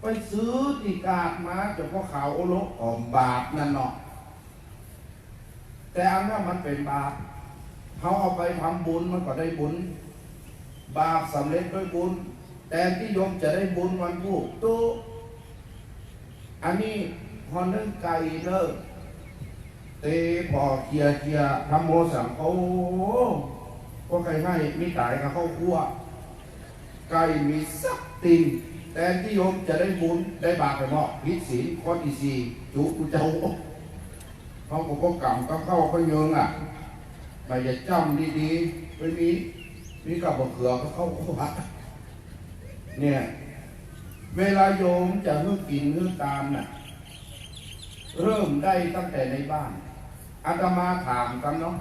ไปซื้อตีกาดมาจะพ่อขาโอลออมบาปนั่นเนาะแต่อันนั้นมันเป็นบาปเขาเอาไปทำบุญมันก็ได้บุญ บาปสำเร็จด้วยบุญ แต่ที่โยมจะได้บุญวันผูกตู้อันนี้พอนึ่งไก่เลิกเตพอเคียเคียทำโมสังโอ้ก็ใครให้มีตายกับข้าวคั่วไก่มีสักติน แต่ที่โยมจะได้บุญได้บาปไปเหมาะพิศีข้อที่สี่จุกุเจ้าเขาก็ก็กำก็เข้าก็เยิงอะไปอย่าจำดีๆไปมีมีกับมะเขือก็เข้าก็วัดเนี่ยเวลาโยมจะเพื่อกินเพื่อตามน่ะเริ่มได้ตั้งแต่ในบ้านอาตมาถามกันเนาะ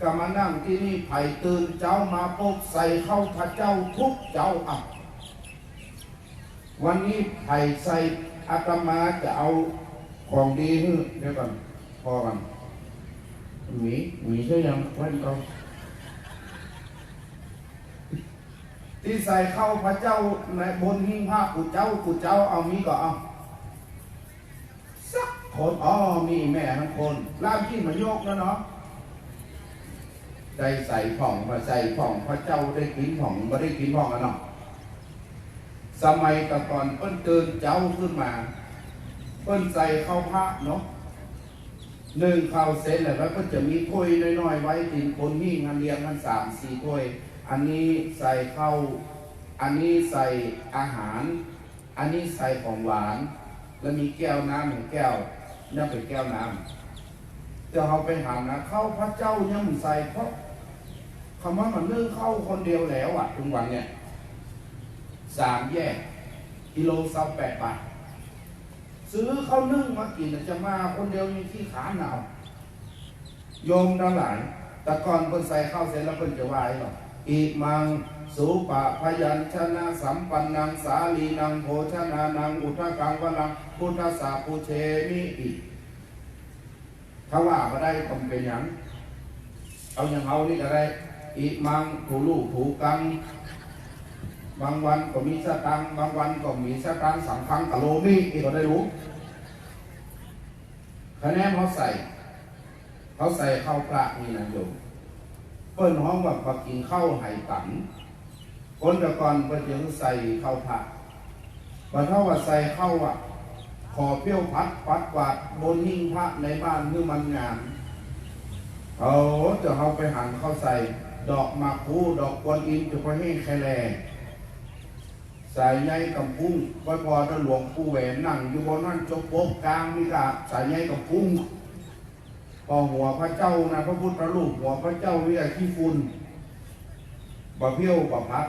ก็มานั่งที่นี่ไผ่ตื่นเจ้ามาปุ๊บใส่เข้าพระเจ้าทุกเจ้าอะ วันนี้ไผ่ใส่อาตมาจะเอาของดีให้เดี๋ยวก่อนพอกันหมีหมีใช่ยังไว้ก่อนที่ใส่เข้าพระเจ้าในบนหิ้งผ้ากุเจ้ากุเจ้าเอามีก็เอาสักคนอ๋อมีแม่ทั้งคนล่ามที่มันโยกแล้วเนาะได้ใส่ผ่องมาใส่ผ่องพระเจ้าได้กินผ่องไม่ได้กินผ่องกันเนาะ สมัยตะก่อนเปิ้นเตือนเจ้าขึ้นมา เปิ้นใส่ข้าวพระเนาะหนึ่งข้าวเสร็จแล้วก็จะมีถ้วยน้อยๆไว้ตินคนนี่งานเลี้ยงกันสามสี่ถ้วย อันนี้ใส่ข้าวอันนี้ใส่อาหาร อันนี้ใส่ของหวาน แล้วมีแก้วน้ำหนึ่งแก้วนั่นเป็นแก้วน้ำจะเอาไปหานะเข้าพระเจ้ายังใส่เพราะคำว่ามันนึ่งเข้าคนเดียวแล้วอะทุกวันเนี่ย สามแยก กิโลซาแปดบาท ซื้อข้าวนึ่งมากินจะมาคนเดียวมีที่ขาหนาวโยมทั้งหลายแต่ก่อนเพิ่นใส่ข้าวเสร็จแล้วเพิ่นจะไหวหรอกอีมังสุปะพยัญชนะสัมปันนังสาลีนังโภชนานังอุทธกังวลังพุทธสาปุเชมิอิถ้าว่ามาได้ต้องเป็นอย่างเอาอย่างเอานี่ก็ได้อีมังถูลูกถูกัง บางวันก็มีสตังบางวันก็มีสตังสังคังกะโลมีอีกก็ได้รู้คะแนนเขาใส่ เขาใส่ข้าวปลานี่นะโยมเปิ้นห้องว่าพอกินข้าวไห่ตันคนต่ก่อนเปิ้นยังใส่ข้าวผัดพอเท่าว่าใส่ข้าวอะขอเปรี้ยวพัดปัดกวาดบนหิ้งพระในบ้านเมื่อมันงามเอาจะเอาไปหั่นเข้าใส่ ดอกมาคูดอกกวนอินจะไปให้แคแใส่ใยกับพุ้งพอพอจะหลวงปู่แหวนนั่งอยู่บนนั่นจกโป๊กกลางนี่กะใส่ใยกับพุ้งพอหัวพระเจ้านะพระพุทธรูปหัวพระเจ้าวิไลขี้ฝุ่นบ่เพี้ยวบ่พัด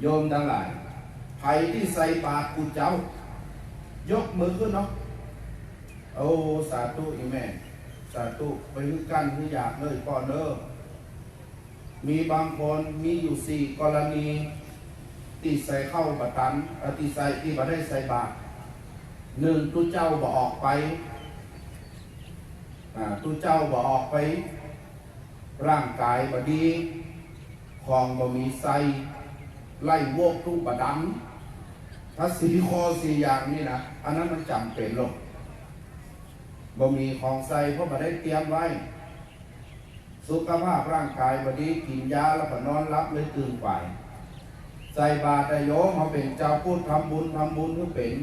โยมทั้งหลายไผ่ที่ใส่ปากกูเจ้า ยกมือขึ้นเนาะโอ้สาธุอีแม่ สาธุไปคือกันคืออยากเลยก่อนเด้อมีบางคนมีอยู่สี่กรณี ตีใส่เข้าบัตันเอ่อตีใส่ที่บัได้ใส่บาตรหนึ่งตุเจ้าบ่ออกไปอ่าตุเจ้าบ่ออกไป ร่างกายบดีของบ่มีใส่ไล่โวกทุกบดันถ้าสี่ข้อสี่อย่างนี่นะอันนั้นมันจำเป็นหรอกบ่มีของใส่เพราะบ่ได้เตรียมไว้ สุขภาพร่างกายบดีกินยาแล้วก็นอนรับเลยตื่นไป ใส่บาตรโยมเขาเป็นเจ้าพูดทำบุญทำบุญก็เป็น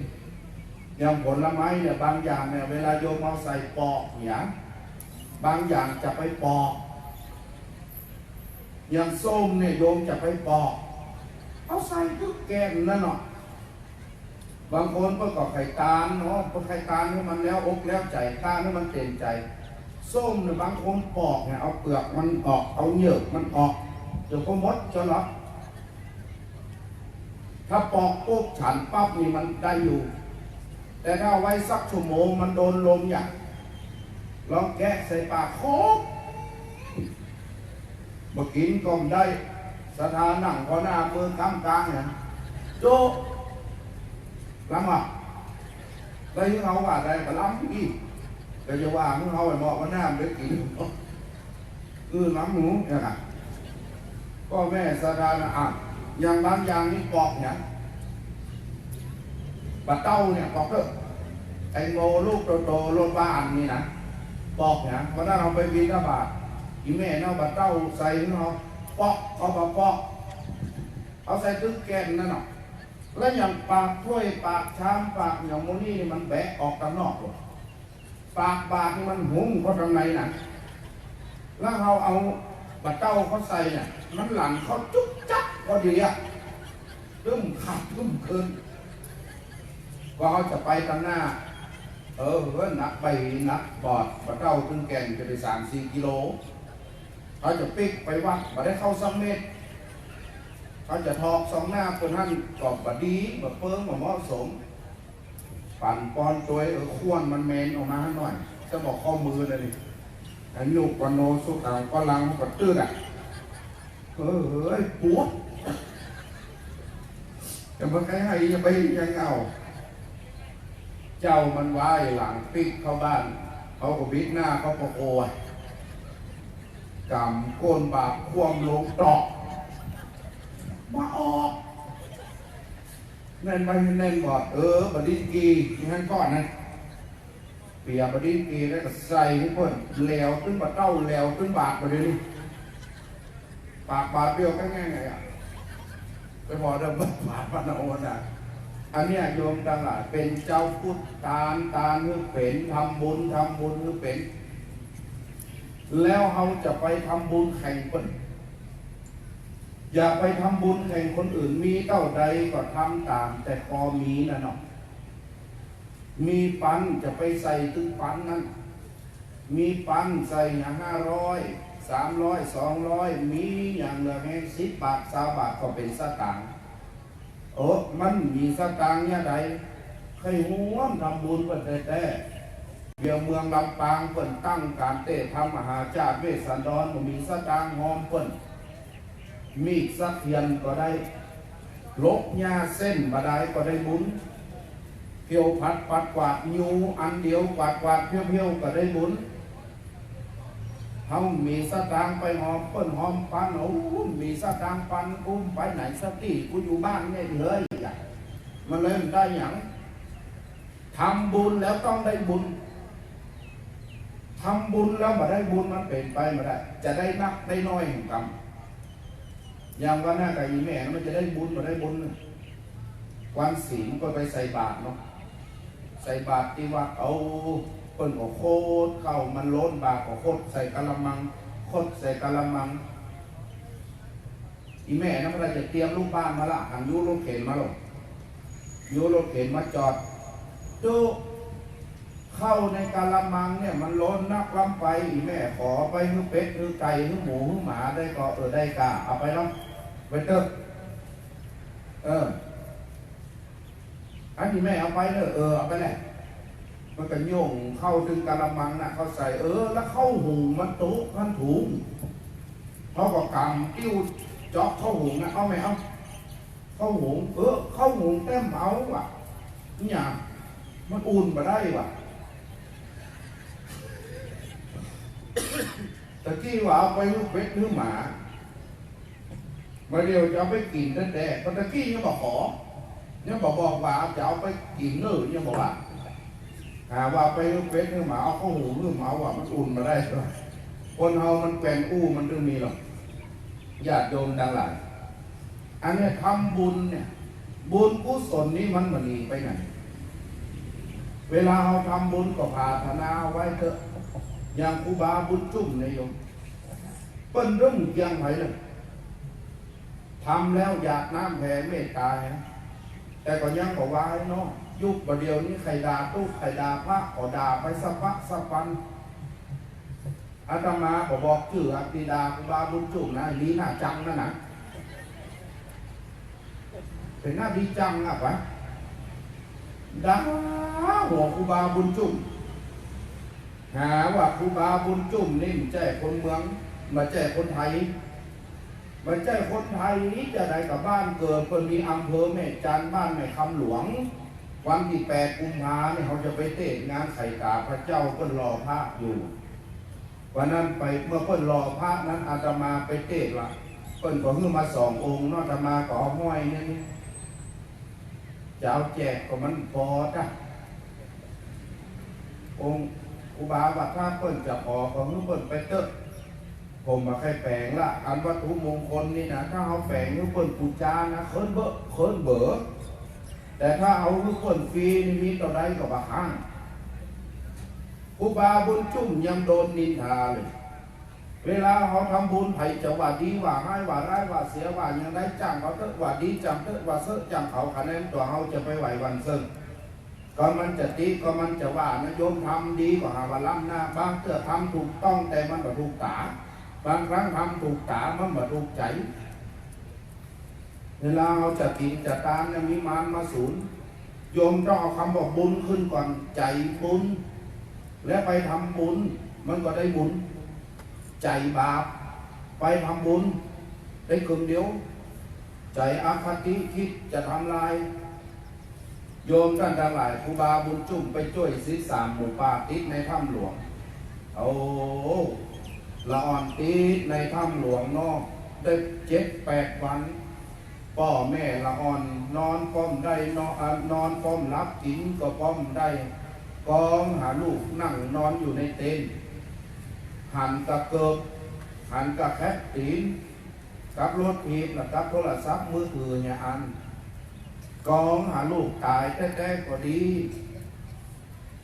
อย่างผลไม้เนี่ยบางอย่างเนี่ยเวลาโยมเอาใส่ปอกเนี่ยบางอย่างจะไปปอกอย่างส้มเนี่ยโยมจะไปปอกเอาใส่ทุกแกงนั่นเนาะบางคนก็ก็ไข่ตาลเนาะพอไข่ตาลให้มันแล้วอกแล้วใจตาลให้มันเต็มใจส้มเนี่ยบางคนปอกเนี่ยเอาเปลือกมันออกเอาเหยือกมันออกเดี๋ยวก็มดจะรับ ถ้าปอกปุ๊บฉันปั๊บนี่มันได้อยู่ แต่ถ้าไว้สักชั่วโมงมันโดนลมอย่างลองแกะใส่ปากโคกมากินก็ไม่ได้สถานนั่งพอหน้ามือข้างกลางเนี่ยโจลำอะได้ยังเอาว่าได้ก็ล้ำอีกแต่จะว่ามึงเอาไอ้หมอกมาหน้าได้กินเออล้ำหนูเนี่ยค่ะก็แม่สาดานอะ อย่างบางอย่างนี่ปอกเนี่ยบัดเต้าเนี่ยบอกเถอะไอโงลูกโตๆรถบ้านนี่นะบอกเนี่ยวันนั้นเราไปบินทบาทอีแม่เนาะบัดเต้าใส่เนาะปอกเอาปะปอกเอาใส่ตึกแกนนั่นเนาะแล้วอย่างปากถ้วยปากชามปากอย่างโมนี่มันแบะออกข้างนอกเลยปากบากมันหุ้มเข้าข้างในน่ะ แล้วเราเอาบัตรเต้าเขาใส่เนี่ยมันหลังเขาจุ๊บ จับพอดีอะตึ้มขับตึ้มคืนว่าเขาจะไปกันหน้า เออเฮ้ยหนักไปหนักบอดบัตรเต้าตึ้งแกนจะไปสามสี่กิโลเขาจะปิกไปวัดบัได้เข้าสองเมตรเขาจะทอกสองหน้าคนท่านกอบบัดดีบัดเปิ้งบัดเหมาะสม ปั่นปอนตัวเออขวนมันเมนออกมาให้หน่อย จะบอกข้อมือเลยนี่อันยุกวันโนสุขังก็ลังก็ตื้นอะเออเฮ้ยปวด จะมาใครให้ยังไปยังเอา เจ้ามันไหวหลังปิกเข้าบ้าน เขาก็บิดหน้าเขาก็โอยกำโกนบาปควมลงตอกมาออกเน่นไปเน่นบอดเออบดินกีงั้นก่อนนะเปียบดีกีแล้วก็ใส่ให้เพิ่นแล้วตึ้งบาเต้าแล้วตึ้งบาทไปเลยนี่ปากบาทเปรี้ยวก็ง่ายไงอะ พอเดิมบาทบาทพระนโอนะอันนี้โยมทั้งหลายเป็นเจ้าพุทธตาลตาลคือเป็นทำบุญทำบุญคือเป็น แล้วเขาจะไปทำบุญแข่งเพิ่นอย่าไปทำบุญแข่งคนอื่นมีเต้าใดก็ทำตาม แต่พอมีนะเนาะมีปันจะไปใส่ตึงปันนั้น มีปันใส่ย่างห้าร้อย สามร้อยสองร้อยมีอย่างเหลือแค่สิบบาทสาบาทก็เป็นสตางค์โอ้มันมีสตางค์เนี่ยใดเคยห่วงทำบุญเปิดแต่แต่เบียวเมืองลำปางเปิ่นตั้งการเตะทำมหาจาติเวสันดรก็มีสตางค์หอมเปิ่นมีสักเทียนก็ได้ ลบหญ้าเส้นบาได้ก็ได้บุญเพียวพัดปัดกวาดยูอันเดียวกวาดกวาดเพียวเพียวก็ได้บุญ เขามีสตางค์ไปหอมเปิ้นหอมปันโอ้มีสตางค์ปันอุ้มไปไหนสติกูอยู่บ้านเนี่ยเลยอะมันเลยมันได้อย่างทำบุญแล้วต้องได้บุญทำบุญแล้วมาได้บุญมันเป็นไปมาได้ จะได้นักได้น้อยแห่งกรรมอย่างว่าหน้ากับอีแม่มันจะได้บุญมาได้บุญนะวันศีลก็ไปใส่บาตรเนาะใส่บาตรที่วัดเอา เปิ้นก็โคตรเข้ามันล้นบาก็โคตรใส่กะละมังโคตรใส่กะละมัง อีแม่นั่นเราจะเตรียมลูกบ้านมาละหันยูรถเข็นมาหรอกยูรถเข็นมาจอดดูเข้าในกะละมังเนี่ยมันล้นนักล้ำไป อีแม่ขอไปฮือเป็ดฮือไก่ฮือหมูฮือหมาได้ก็เออได้กะเอาไปเนาะไปเถอะเอออันนี้แม่เอาไปเนอะเออเอาไปแหละ มันก็โยงเข้าถึงกะละมังน่ะเขาใส่เออ แล้วเข้าหุงมันตุกมันถุงเขาก็กำกิ้วจาะเข้าหุงนะเอาไหมเอาเข้าหุงเออเข้าหุงเต็มเอาว่ะเนี่ยมันอุ่นมาได้ว่ะตะกี้ว่าเอาไปลูกเป็ดหรือหมามาเดียวจะเอาไปกินตั้งแต่ตะกี้ยังบอกขอยังบอกบอกว่าจะเอาไปกินเนื้อยังบอกว่า หาว่าไปเป็ดหรือหมาเอาข้าหูหรือหมาว่ามันอุ่นมาได้ใช่ไหมคนเฮามันแกว่งอู้มันต้องมีหรอกญาติโยมดังหลายอันเนี้ยทำบุญเนี่ย บุญกุศลนี้มันมันหนีไปไหน เวลาเราทำบุญก็พาธนาไว้เถอะอย่างครูบาบุญจุ่มนายโยมเปิ้นเรื่องเกียงไผเลยทำแล้วอยากน้ำแผ่เมตตาฮะแต่ก็ยังบอกว่าเนาะ ยุคประเดียวนี้ใครดาตู้ใครดาพระก็ด่าไปสักพักสักปันอาตมาก็บอกชื่ออัติดาคุบาบุญจุกนะลีหน้าจังนั่นะเป็นหน้าดีจังอะปะด่าหัวคุบาบุญจุ่มหาว่าคุบาบุญจุ่มนี่มันแจ้คนเมืองมาแจ้คนไทยมันใช่คนไทยนี้จะได้กับบ้านเกิดเพิ่นมีอำเภอแม่จันบ้านแม่คำหลวง วันที่แปดกุมภาเนี่ยเขาจะไปเทศงานไข่กาพระเจ้าเพิ่นรอพระอยู่ วันนั้นไปเมื่อเพิ่นรอพระนั้นอาตมาไปเทศละเพิ่นก็ขึ้นมาสององค์นอกอาตมาก็เอห้อยเนี่ยนี่จะเอาแจกก็มันพอจ้ะองค์อุบาวัดถ้าเปิ้นจะพอก็คือเปิ้นไปเตอะผมมาแค่แปลงละอันวัตถุมงคลนี่นะถ้าเอาแปลงคือเปิ้นปูจานะเคินเบอะเคินเบอ แต่ถ้าเอาคือเปิ้นฟรีนี่มีต่อใดก็บ่ห้างอุบาบุญจุ่มยังโดนนินทาเลย เวลาเขาทำบุญไผ่จะว่าดีว่าให้ว่าร้ายว่าเสียว่ายังได้จ้างเขาเถอว่าดีจังเถอว่าเสอจังเขาคะแนนตัวเขาจะไปไหววันเซิงก็มันจะตีก็มันจะว่านโยมทำดีกว่าหาว่าล้ำหน้าบางเถื่อทำถูกต้องแต่มันบ่ถูกตา บางครั้งทำถูกตามันบ่ถูกใจ เวลาเราจะกิจะตามเนี่ยมีมารมาศูนย์โยมต้องเอาคำบอกบุญขึ้นก่อนใจบุญ และไปทำบุญ มันก็ได้บุญ ใจบาป ไปทำบุญ ได้กึ่งเดียว ใจอาคติคิดจะทำลาย โยมท่านทั้งหลายครูบาบุญจุ่มไปช่วยศีสามหมู่ป่าติดในถ้ำหลวงเอาละอ่อนติดในถ้ำหลวงนอก ได้เจ็ดแปดวัน พ่อแม่ละอ่อนนอนป้อมได้นอนนอนป้อมรับกินก็ป้อมได้กองหาลูกนั่งนอนอยู่ในเต็นหันกะเกิบหันกะแคปตีนกับรถถีบแล้วกับโทรศัพท์มือถือเนี่ยอันกองหาลูกตายแท้ๆก็ดี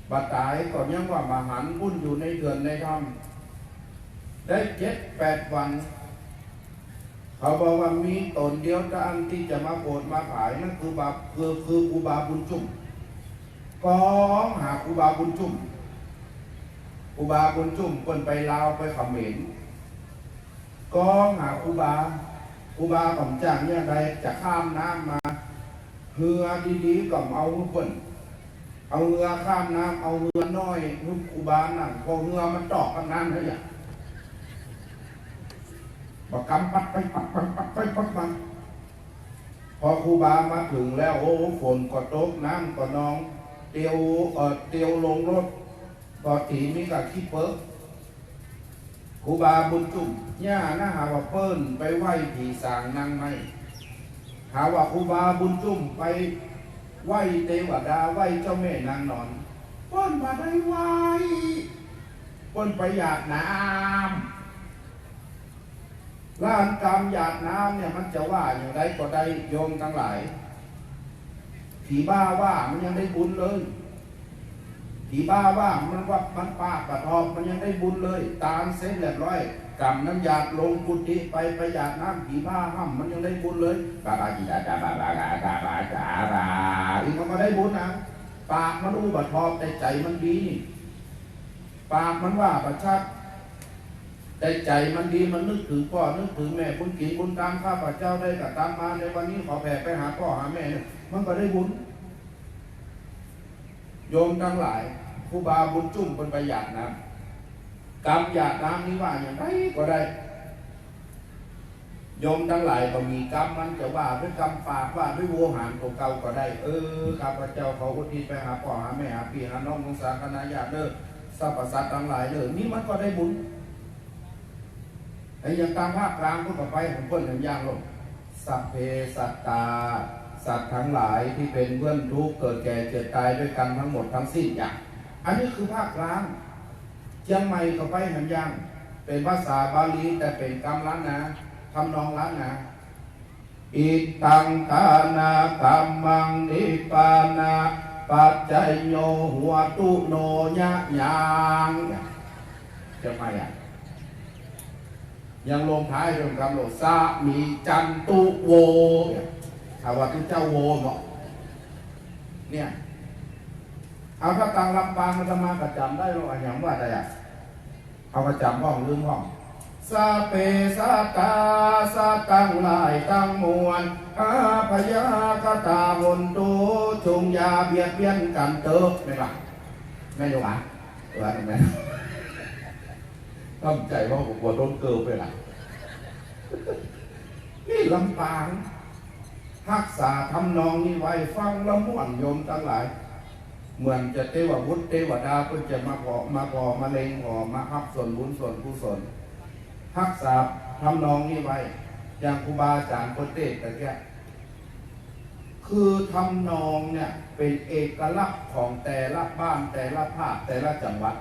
บัดตายก็ยังว่ามาหันวุ่นอยู่ในเดือนในธรรมได้เจ็ดแปดวัน เขาบอกว่ามีตนเดียวท่านที่จะมาโปรดมาขายนั่นคือบาคือคืออุบาบุญจุ่มก้องหาอุบาบุญจุ่ม อุบาบุญจุ่มเปิ้นไปลาวไปเขมรก็หาอุบาอุบาของจางเนี่ยใดจะข้ามน้ำมาเรือดีๆก็เอาเปิ้นเอาเรือข้ามน้ำเอาเรือน้อยนุอุบานั่นพอเรือมันตอกกันน้ำเลยอ่ บอกกำปัดไปปัดปัดปัดไปปัดมันพอครูบามาถึงแล้วโอ้ฝนก็ตกน้ำก็นอง เตียวเออเตียวลงรถพอถีมีกับขี้เปิ้ลครูบาบุญจุ่มย่านะหาว่าเปิ้นไปไหว้ผีสางนางไม่หาว่าครูบาบุญจุ่มไปไหว้เทวดาไหว้เจ้าแม่นางนอนเปิ้นมาได้ไหว้เปิ้นไปหยาดน้ำ ล้านกรรมหยาดน้ำเนี่ยมันจะว่าอย่างไรก็ได้โยมทั้งหลายผีบ้าว่ามันยังได้บุญเลยผีบ้าว่ามันว่ามันปากกระทองมันยังได้บุญเลย ตามเส้นเรียบร้อยกำน้ำหยาดลงกุฏิไปประหยัดน้ำผีบ้าห้ามมันยังได้บุญเลยบาบาจิตาจาบาบาบาบาบาจาบาอีกมันก็ได้บุญนะปากมันอู้บัดทองแต่ใจมันดีนี่ปากมันว่าประชัด แต่ใจมันดีมันนึกถึงพ่อนึกถึงแม่บุญกินบุญตามข้าพเจ้าได้กับตามมาในวันนี้ขอแผ่ไปหาพ่อหาแม่ มันก็ได้บุญโยมทั้งหลายครูบาบุญจุ่มเป็นประหยัดน้ำกรรมหยาดน้ำนี้ว่าอย่างไรก็ได้โยมทั้งหลายก็มีกรรมมันจะว่าด้วยกรรมปากว่าด้วยวัวหางตัวเก่าก็ได้ เออข้าพเจ้าขออุทิศไปหาพ่อหาแม่หาพี่หาน้องของสาคณะญาติเด้อสรรพสัตว์ทั้งหลายเด้อนี่มันก็ได้บุญ ไอ้อยังตามภาคกลางพูดต่อไปผมเพิ่นอย่งย่างลงสัพเพสัตตา สัตว์ทั้งหลายที่เป็นเพื่อนทุกเกิดแก่เจ็บตายด้วยกันทั้งหมดทั้งสิ้นอย่าง อันนี้คือภาคกลางเชียงใหม่ก็ไปหันยังเป็นภาษาบาลีแต่เป็นกำล้านนะทำนองล้านนะอิตังทานากัมมังนิปานาปัจจยโยหัวตุโนยะยังเชียงใหม่อะ ยังลงท้ายเรื่องคำโลสามีจันตุโวถ้าว่าทุกเจ้าโวเหมาะเนี่ยเอาถ้าตังลำปางมันจะมาประจำได้หรออย่างว่าได้อะเอาประจำห้องลืมห้องสาเปสาตาสาตังลายตังมวลอาพยากตาบนตูจงยาเบียดเบียนกันเติบไม่หรอไม่ยกอะว่าทำไม ตั้งใจว่าผมปวดร้นเกินไปละนี่ลำปางรักษาทำนองนี้ไว้ฟังละม่วนโยมทั้งหลาย เหมือนจะเทวบุตรเทวดาเพื่อจะมาขอมาขอมาเลงขอมาฮับส่วนบุญส่วนกุศลรักษาทำนองนี้ไว้ อย่างครูบาอาจารย์โคเตตะแกคคือทำนองเนี่ยเป็นเอกลักษณ์ของแต่ละบ้านแต่ละภาคแต่ละจังหวัด